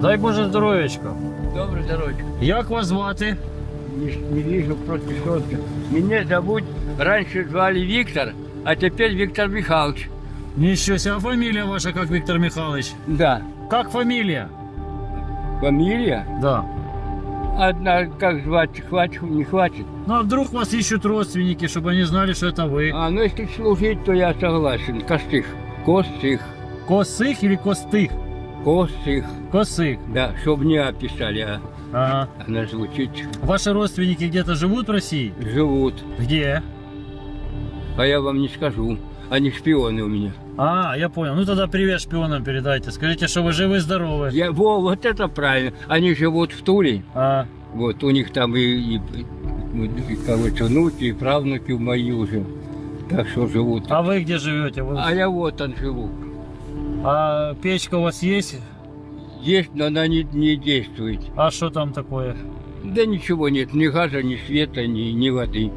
Дай Боже здоров'ячка. Добрый здоровье. Як вас звати? Не, не вижу против солнца. Меня зовут, раньше звали Виктор, а теперь Виктор Михайлович. Нічого себе, а фамілія ваша як Віктор Михайлович? Да. Как фамілія? Фамилия? Да. Одна, как звать, хватит, не хватит. Ну а вдруг вас ищут родственники, чтобы они знали, что это вы? А, ну если служить, то я согласен. Костых. Костых. Косых или Костых? Костых. Косых. Да, чтобы не описали, а Ага. она звучит. Ваши родственники где-то живут в России? Живут. Где? А я вам не скажу. Они шпионы у меня. А, я понял. Ну тогда привет шпионам передайте. Скажите, что вы живы и здоровы. Я, во, вот это правильно. Они живут в Туле. А, Вот, у них там и, и, и, короче, внуки, и правнуки мои уже. Так что живут. а вы где живете? Вы- А я вот там живу. А печка у вас есть? Есть, но она не, не действует. А что там такое? Да ничего нет, ни газа, ни света, ни, ни воды.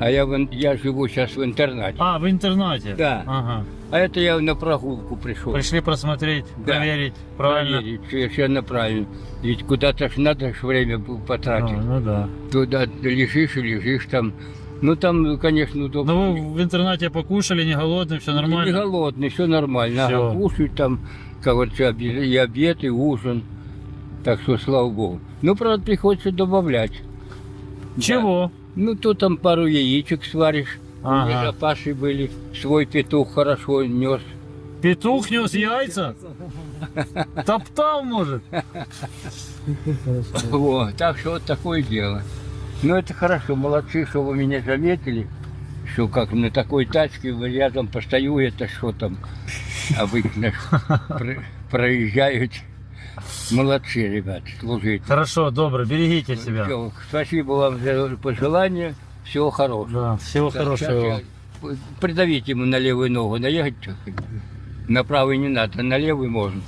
А я, в я живу сейчас в интернате. А, в интернате? Да. Ага. А это я на прогулку пришел. Пришли просмотреть, Да. проверить. Правильно? Проверить, совершенно правильно. Ведь куда-то ж надо ж время бу- А, потратить. ну да. Туда лежишь и лежишь там. Ну там, конечно, удобно. Ну вы в интернате покушали, не голодный, все нормально? Не голодный, все нормально. Всё. Ага, кушать там, короче, и обед, и ужин. Так что, слава богу. Ну, правда, приходится добавлять. Чего? Ну, то там пару яичек сваришь. Ага. У меня запасы были. Свой петух хорошо нес. Петух нес яйца? Топтал, может? Вот, так что вот такое дело. Ну, это хорошо, молодцы, что вы меня заметили. Что как на такой тачке рядом постою, это что там обычно про- проезжают. Молодцы, ребят, служите. Хорошо, добро, берегите себя. Всё, спасибо вам за пожелания. Всего хорошего. Да, всего Так, хорошего. сейчас я- Придавить ему на левую ногу, наехать. На правый не надо, на левый можно.